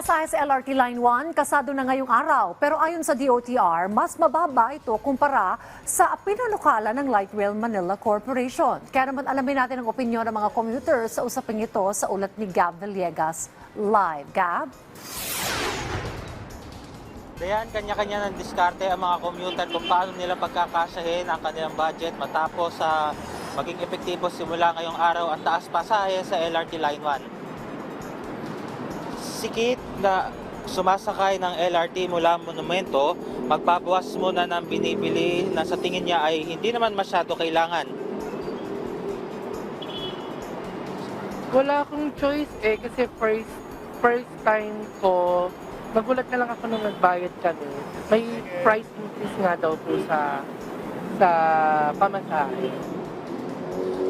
pasahe sa LRT Line 1, kasado na ngayong araw. Pero ayon sa DOTR, mas mababa ito kumpara sa pinanukala ng Light Rail Manila Corporation. Kaya naman alamin natin ang opinyon ng mga commuters sa usaping ito sa ulat ni Gab Villegas live. Gab? Dayan, kanya-kanya ng diskarte ang mga commuter kung paano nila pagkakasahin ang kanilang budget matapos sa maging epektibo simula ngayong araw ang taas pasahe sa LRT Line 1. Sikit na sumasakay ng LRT mula Monumento, magbabawas muna ng binibili na sa tingin niya ay hindi naman masyado kailangan. Wala akong choice eh kasi first first time ko nagulat na lang ako nung nagbayad kami. May price increase nga daw po sa sa pamasahe.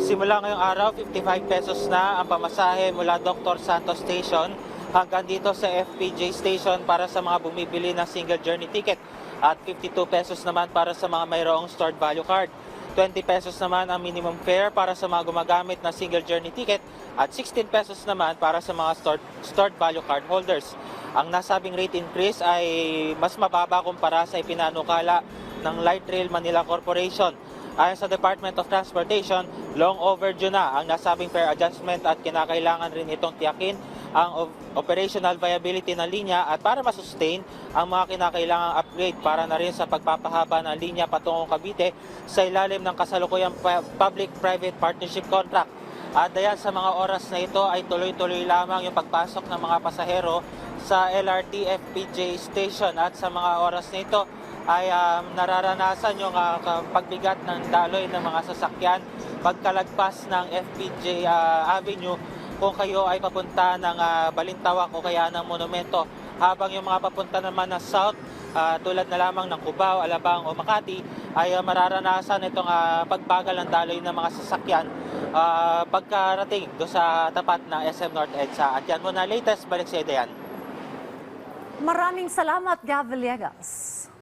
Simula ngayong araw, 55 pesos na ang pamasahe mula Dr. Santos Station hanggang dito sa FPJ Station para sa mga bumibili ng single journey ticket at 52 pesos naman para sa mga mayroong stored value card. 20 pesos naman ang minimum fare para sa mga gumagamit ng single journey ticket at 16 pesos naman para sa mga stored, stored value card holders. Ang nasabing rate increase ay mas mababa kumpara sa ipinanukala ng Light Rail Manila Corporation. Ayon sa Department of Transportation, long overdue na ang nasabing fare adjustment at kinakailangan rin itong tiyakin ang op- operational viability ng linya at para masustain ang mga kinakailangang upgrade para na rin sa pagpapahaba ng linya patungong Cavite sa ilalim ng kasalukuyang public-private partnership contract. At dahil sa mga oras na ito ay tuloy-tuloy lamang yung pagpasok ng mga pasahero sa LRT FPJ station at sa mga oras na ito ay um, nararanasan yung uh, pagbigat ng daloy ng mga sasakyan pagkalagpas ng FPJ uh, Avenue kung kayo ay papunta ng uh, Balintawak o kaya ng Monumento habang yung mga papunta naman ng South ah, tulad na lamang ng Cubao, Alabang o Makati ay ah, mararanasan itong ah, pagbagal ng daloy ng mga sasakyan ah, pagkarating do sa tapat ng SM North EDSA. At yan muna latest, balik sa Dayan. Maraming salamat, Gab Villegas.